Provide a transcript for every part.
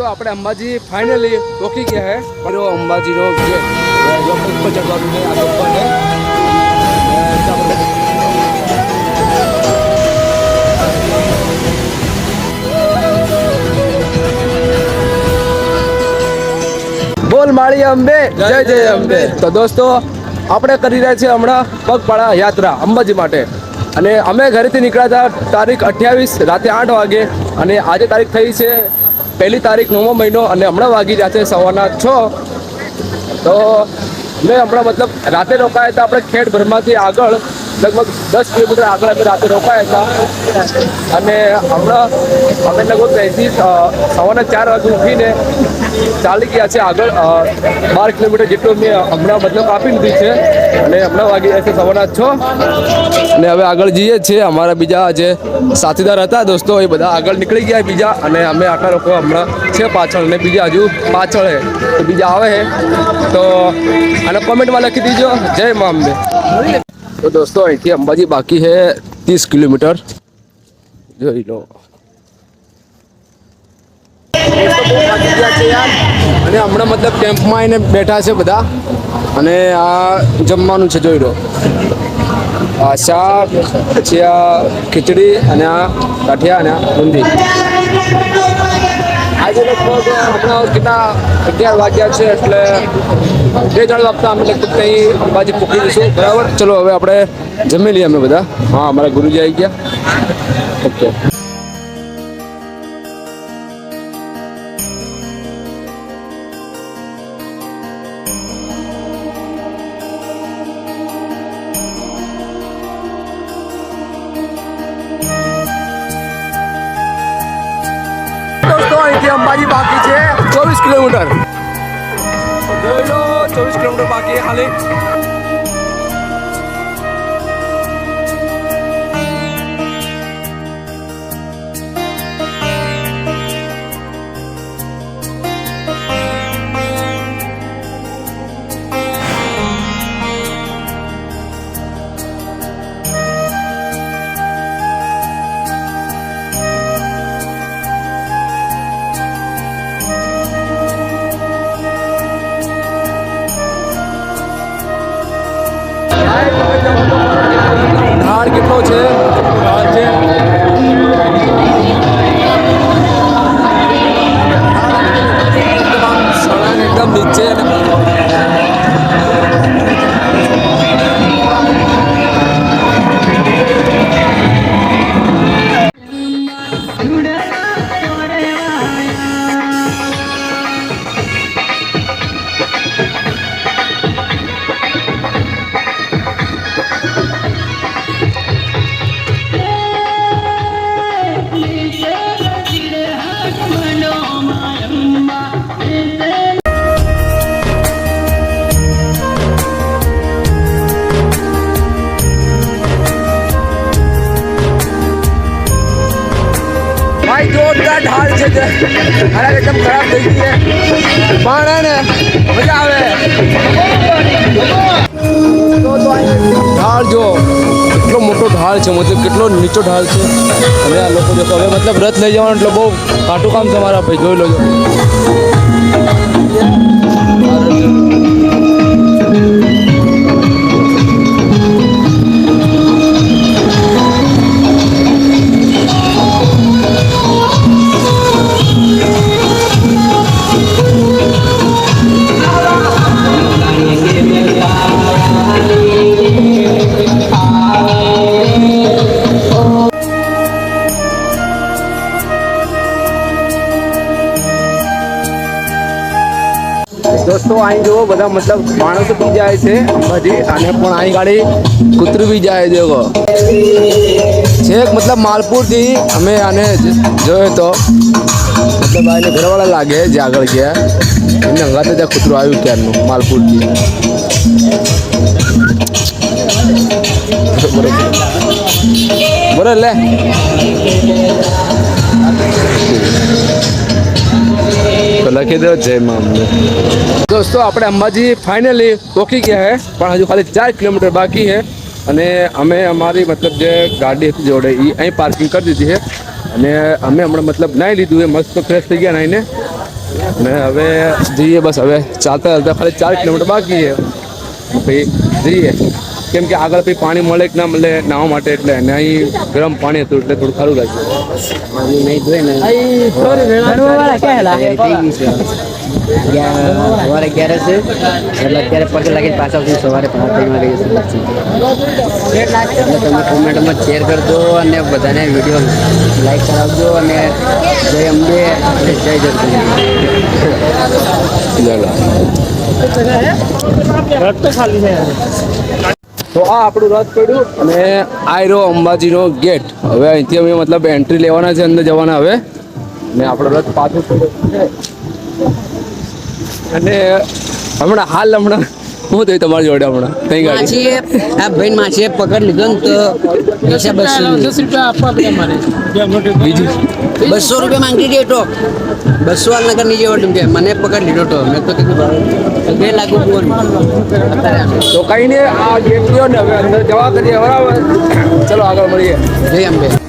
તો આપણે અંબાજી ફાઇનલી રોકી ગયા હે. પરો અંબાજીનો જો ઉપર ચડવાનું છે આ ઉપર બોલ માળી અંબે. જય જય અંબે. તો દોસ્તો આપણે કરી રહ્યા છીએ હમણાં પગપાળા યાત્રા અંબાજી માટે. અને અમે ઘરેથી નીકળ્યા હતા તારીખ અઠ્યાવીસ રાતે આઠ વાગે. અને આજે તારીખ થઈ છે પહેલી તારીખ નવમો મહિનો અને હમણાં વાગી રહ્યા છે સવારના છ. તો મેં હમણાં મતલબ રાતે રોકાયા હતા, આપણે ખેડભરમાંથી આગળ લગભગ દસ કિલોમીટર આગળ અમે રાતે રોકાયા હતા. અને હમણાં અમે લગભગ ત્યાંથી સવારના ચાર વાગે ઉઠીને ચાલી ગયા છે આગળ. બાર કિલોમીટર જેટલું મેં હમણાં મતલબ આપી દીધી છે. અને હમણાં વાગી ગયા છે સવારના છ. અને હવે આગળ જઈએ છીએ. અમારા બીજા જે સાથીદાર હતા, દોસ્તો, એ બધા આગળ નીકળી ગયા બીજા. અને અમે આટલા લોકો હમણાં છે પાછળ. અને બીજા હજુ પાછળ હે. તો બીજા આવે છે તો અને કોમેન્ટમાં લખી દીજો. જય મા અંબે. તો દોસ્તો, અહીંથી અંબાજી બાકી છે ત્રીસ કિલોમીટર. જોઈ લો. અને હમણાં મતલબ કેમ્પમાં આવીને બેઠા છે બધા. અને આ જમવાનું છે, જોઈ લો. આ શાક પછી આ ખીચડી અને આ કાઠિયા અને આ બુંદી. આજે લગભગ હમણાં કેટલા અગિયાર વાગ્યા છે, એટલે બે ત્રણ વાગતા અમે લગભગ કંઈ અંબાજી પૂકી દઈશું બરાબર? ચલો, હવે આપણે જમી લઈએ અમે બધા. હા, અમારા ગુરુજી આવી ગયા. ઓકે. અહીંથી અંબાજી બાકી છે ચોવીસ કિલોમીટર જોઈ લો ચોવીસ કિલોમીટર બાકી છે ખાલી ભાઈ જોરદાર ઢાળ છે તે હાલત એકદમ ખરાબ થઈ ગઈ છે પણ ને મજા આવે ઢાળ જો કેટલો મોટો ઢાળ છે મતલબ કેટલો નીચો ઢાળ છે હવે આ લોકો જો હવે મતલબ રથ લઈ જવાનું એટલે બહુ કાટું કામ છે મારા ભાઈ જોઈ લો દોસ્તો અહીં જુઓ, બધા મતલબ માણસો બી જાય છે, અંબાજી, અને પણ અહીં ગાડી કૂતરું બી જાય દેખો છેક મતલબ માલપુરથી અમે આને જોયો તો, મતલબ આને ઘરવાળા લાગે જે આગળ ગયા. એમને હંગાતે ત્યાં કૂતરું આવ્યું ક્યારનું માલપુરથી. બરોબર, લે. લખી દો, જય મા દોસ્તો, આપણે અંબાજી ફાઇનલી પહોંચી ગયા હે, પણ હજુ ખાલી ચાર કિલોમીટર બાકી છે અને અમે અમારી મતલબ જે ગાડી હતી જોડે એ અહીં પાર્કિંગ કરી દીધી છે અને અમે હમણાં મતલબ નાહી લીધું એ મસ્ત ફ્રેશ થઈ ગયા નાહીને. ને હવે જઈએ બસ, હવે ચાલતા ચાલતા ખાલી ચાર કિલોમીટર બાકી છે પછી જઈએ. કેમ કે આગળ પછી પાણી મળે કે ના મળે, નાહવા માટે એટલે અને અહીં ગરમ પાણી હતું એટલે થોડું સારું લાગ્યું. સવારે અગિયાર છે એટલે અત્યારે પગ લાગીને પાછા આવશું સવારે પાંચ વાગે એટલે તમે કોમેન્ટમાં શેર કરજો અને બધાને વીડિયો લાઈક કરાવજો અને જય અંબે જય જય જગદંબે તો આ આપણું રથ પડ્યું અને આયરો અંબાજીનો ગેટ. હવે અહીંથી અમે મતલબ એન્ટ્રી લેવાના છે અંદર જવાના હવે. ને આપણો રથ પાછું પડ્યો અને હમણાં હાલ હમણાં શું થયું તમારી જોડે હમણાં કઈ ગાડી? આ ભાઈ માછીએ પકડ લીધો ને તો પૈસા બસો બીજી? બસો રૂપિયા માંગી દે તો. બસો વાળ નગર નીચે કે મને પકડ લીધો તો. મેં તો કીધું બે લાખ તો કઈ નહીં આ ગેટ લ્યો ને જવા કરીએ. બરાબર. ચલો આગળ મળીએ. જય અંબે.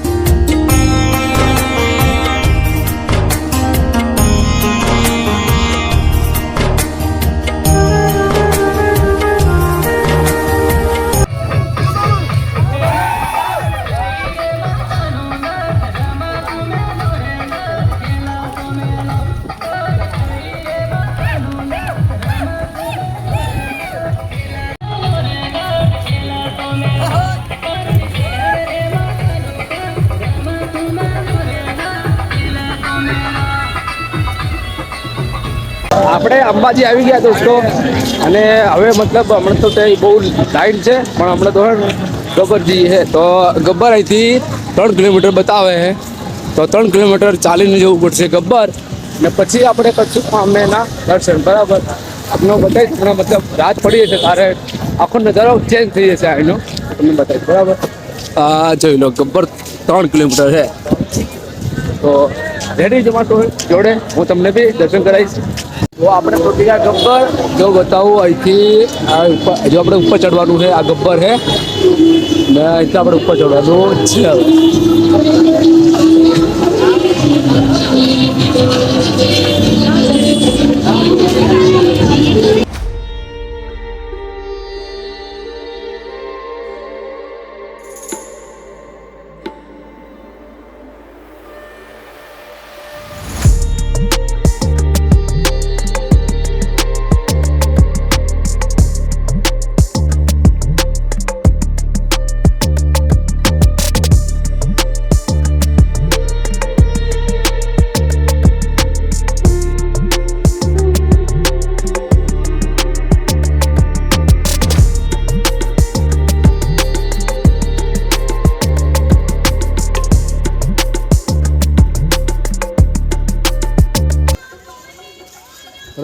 અંબાજી આવી ગયા દોસ્તો. અને હવે મતલબ હમણાં તો તે બહુ લાઈન છે, પણ હમણાં તો ગબ્બરજી છે. તો ગબ્બર અહીંથી ત્રણ કિલોમીટર બતાવે છે. તો ત્રણ કિલોમીટર ચાલીને જવું પડશે ગબ્બર. ને પછી આપણે કરશું પામેના દર્શન, બરાબર? આપનો બતાવી તમને મતલબ રાત પડી જશે તારે આખો નજારો ચેન્જ થઈ જશે અહીંનો તમને બતાવીશ, બરાબર? આ જોઈ લો, ગબ્બર ત્રણ કિલોમીટર છે. તો રેડી હોય, જોડે. હું તમને બી દર્શન કરાવીશ. તો આપણે પહોંચી ગયા ગબ્બર. જો બતાવું, અહીંથી જો આપણે ઉપર ચડવાનું છે, આ ગબ્બર છે. ને અહીંથી આપણે ઉપર ચડવાનું છે હવે.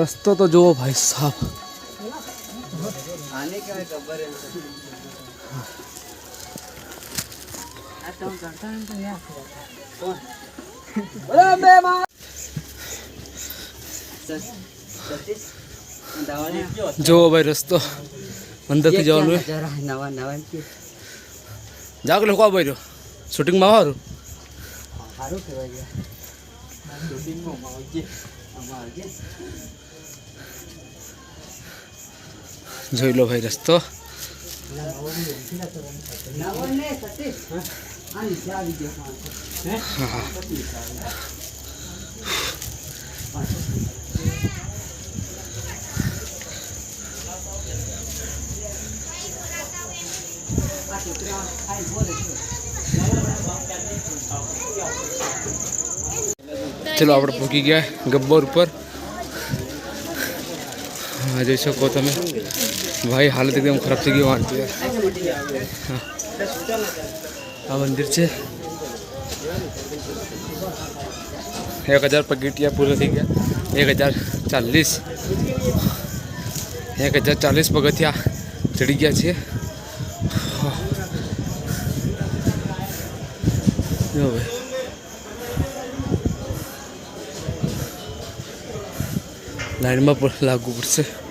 રસ્તો તો જુઓ ભાઈ સાહેબ જુઓ ભાઈ રસ્તો. અંદરથી જવાનું નવા જાગ લોકો ભાઈ શૂટિંગમાં આવવાનું સારું કહેવાય જોઈ લો ભાઈ રસ્તો ચલો આપણે પહોંચી ગયા ગબ્બર ઉપર હા જોઈ શકો તમે ભાઈ હાલત એકદમ ખરાબ થઈ ગઈ વાંચી આ મંદિર છે એક હજાર પગીટિયા પૂરા થઈ ગયા એક હજાર ચાલીસ એક હજાર ચાલીસ પગથિયા ચડી ગયા છે ભાઈ પણ લાગવું પડશે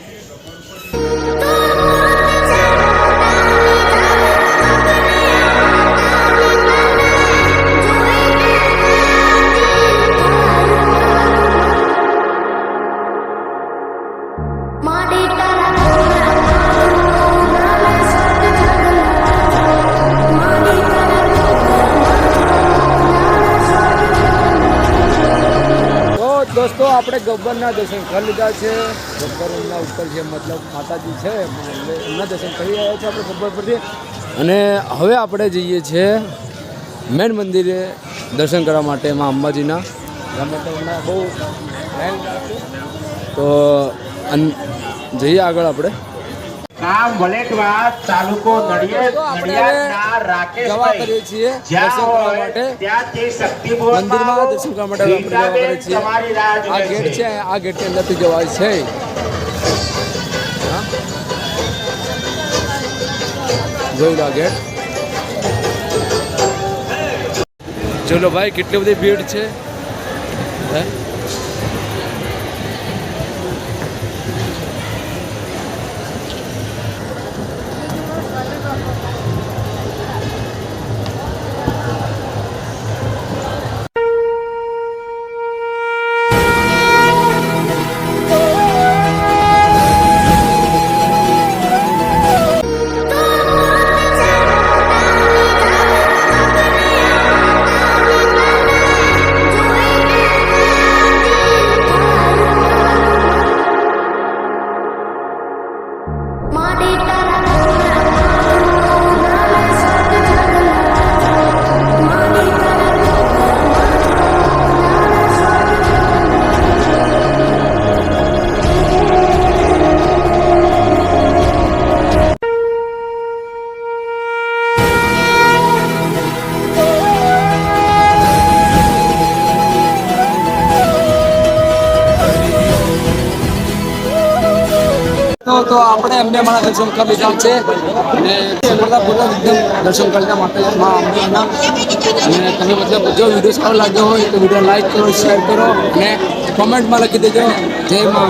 આપણે ગબ્બરના દર્શન કરી લીધા છે. ગબ્બરના ઉપર જે મતલબ માતાજી છે એટલે એમના દર્શન કરી રહ્યા છે આપણે ગબ્બર પરથી. અને હવે આપણે જઈએ છીએ મેન મંદિરે દર્શન કરવા માટે માં અંબાજીના. ગમે બહુ તો જઈએ આગળ આપણે. ગામ વલેટવા તાલુકો નડિયાદ નડિયાદના રાકેશભાઈ. છીએ જ્યાં હોય ત્યાં તે શક્તિભવનમાં મંદિરમાં દર્શન કરવા માટે આપણે જવા કરીએ રીટાબેન છીએ. તમારી રાહ આ ગેટ છે. આ ગેટની અંદરથી જવાય છે? જોઈ લો ગેટ. ચલો ભાઈ કેટલી બધી ભીડ છે. હે? તો તો આપણે એમને મારા દર્શન કરી લીધા છે. અને બધા એકદમ દર્શન કરતા માટે અને તમે મતલબ જો વીડિયો સારો લાગ્યો હોય તો વીડિયો લાઈક કરો, શેર કરો અને કોમેન્ટમાં લખી દેજો. જય મા